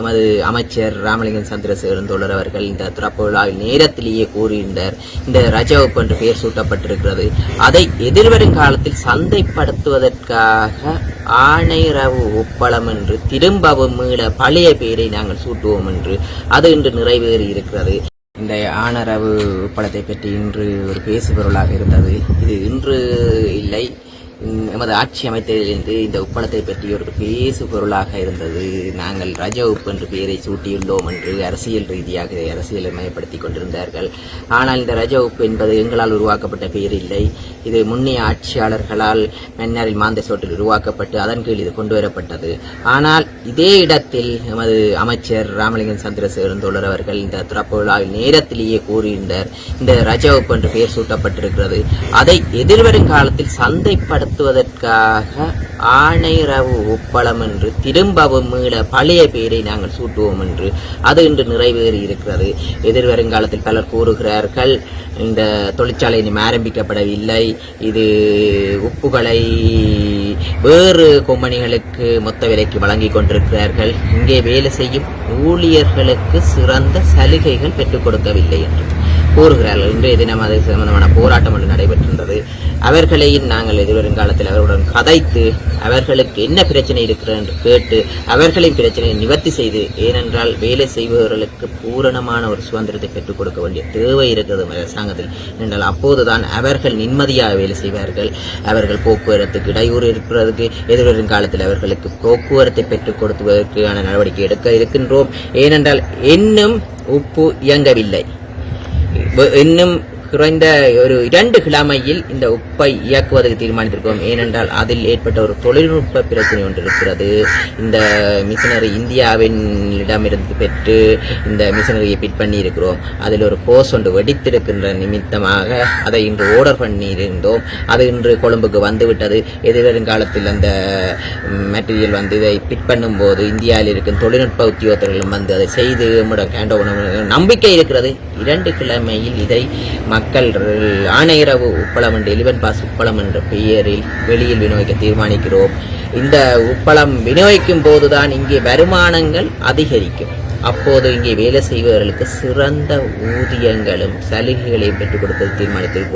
எமது அமைச்சர் ராமலிங்கம் சந்திரசேகரன் தோழர் அவர்கள் இந்த திறப்பு விழாவில் நேரத்திலேயே கூறியிருந்தார் இந்த ரஜவப்பு என்று பெயர் சூட்டப்பட்டிருக்கிறது. அதை எதிர்வரும் காலத்தில் சந்தைப்படுத்துவதற்காக ஆணைரவு உப்பளம் என்று திரும்பவும் மீள பழைய பெயரை நாங்கள் சூட்டுவோம் என்று அது இன்று நிறைவேறி இருக்கிறது. இந்த ஆணரவு உப்பளத்தை பற்றி இன்று ஒரு பேசுபொருளாக இருந்தது. இது இன்று இல்லை. எமது ஆட்சி அமைத்ததிலிருந்து இந்த உப்பளத்தை பற்றி ஒரு பேசு பொருளாக இருந்தது. நாங்கள் ரஜ உப்பு என்று பெயரை சூட்டியுள்ளோம் என்று அரசியல் ரீதியாக இதை அரசியலை மயப்படுத்திக் கொண்டிருந்தார்கள். ஆனால் இந்த ரஜ உப்பு என்பது எங்களால் உருவாக்கப்பட்ட பெயர் இல்லை. இது முன்னைய ஆட்சியாளர்களால் மன்னாரில் மாந்த சோட்டில் உருவாக்கப்பட்டு அதன் கீழ் இது கொண்டு வரப்பட்டது ஆனால் இதே இடத்தில் எமது அமைச்சர் ராமலிங்கம் சந்திரசேகரன் தோழர் அவர்கள் இந்த திறப்பு விழாவில் நேரத்திலேயே கூறியிருந்தார் இந்த ரஜவப் என்று பெயர் சூட்டப்பட்டிருக்கிறது. அதை எதிர்வரும் காலத்தில் சந்தைப்பட சந்தைப்படுத்துவதற்காக ஆணைரவு உப்பளம் என்று திரும்பவும் மீள பழைய பெயரை நாங்கள் சூட்டுவோம் என்று அது இன்று நிறைவேறி இருக்கிறது. எதிர்வருங்காலத்தில் பலர் கூறுகிறார்கள் இந்த தொழிற்சாலை இனிமே ஆரம்பிக்கப்படவில்லை இது உப்புகளை வேறு கொம்பனிகளுக்கு மொத்த விலைக்கு வழங்கி கொண்டிருக்கிறார்கள். இங்கே வேலை செய்யும் ஊழியர்களுக்கு சிறந்த சலுகைகள் பெற்றுக் கொடுக்கவில்லை என்று. கூறுகிறார்கள். இன்றைய தினம் அது சம்பந்தமான போராட்டம் ஒன்று நடைபெற்றிருந்தது. அவர்களையும் நாங்கள் எதிர்வருங்காலத்தில் அவர்களுடன் கதைத்து அவர்களுக்கு என்ன பிரச்சனை இருக்கிறது என்று கேட்டு அவர்களின் பிரச்சனையை நிவர்த்தி செய்து ஏனென்றால் வேலை செய்பவர்களுக்கு பூரணமான ஒரு சுதந்திரத்தை பெற்றுக் கொடுக்க வேண்டிய தேவை இருக்கிறது அரசாங்கத்தில். என்றால் அப்போதுதான் அவர்கள் நிம்மதியாக வேலை செய்வார்கள். அவர்கள் போக்குவரத்துக்கு இடையூறு இருக்கிறதுக்கு எதிர்வரும் காலத்தில் அவர்களுக்கு போக்குவரத்தை பெற்றுக் கொடுப்பதற்கான நடவடிக்கை எடுக்க இருக்கின்றோம். ஏனென்றால் இன்னும் உப்பு இயங்கவில்லை. இன்னும் குறைந்த ஒரு இரண்டு கிழமையில் இந்த உப்பை இயக்குவதற்கு தீர்மானித்திருக்கோம் ஏனென்றால் அதில் ஏற்பட்ட ஒரு தொழில்நுட்ப பிரச்சனை ஒன்று இருக்கிறது. இந்த மிஷினரி இந்தியாவின் இடமிருந்து பெற்று இந்த மிஷினரியை பிட் பண்ணி இருக்கிறோம் அதில் ஒரு கோஸ் ஒன்று வெடித்திருக்கின்ற நிமித்தமாக அதை இன்று ஆர்டர் பண்ணியிருந்தோம். அது இன்று கொழும்புக்கு வந்துவிட்டது. எதிர்வருங்காலத்தில் அந்த மெட்டீரியல் வந்து இதை பிட் பண்ணும்போது இந்தியாவில் இருக்கும் தொழில்நுட்ப உத்தியோகத்தர்களும் வந்து அதை செய்து நம்பிக்கை இருக்கிறது. இரண்டு கிழமையில் இதை மக்கள் ஆணையரவு உப்பளம் என்று எலிவன் பாஸ் உப்பளம் என்ற பெயரில் வெளியில் விநியோகிக்க தீர்மானிக்கிறோம். இந்த உப்பளம் விநியோகிக்கும் போதுதான் இங்கே வருமானங்கள் அதிகரிக்கும். அப்போது இங்கே வேலை செய்பவர்களுக்கு சிறந்த ஊதியங்களும் சலுகைகளையும் பெற்றுக் கொடுப்பது தீர்மானத்தில்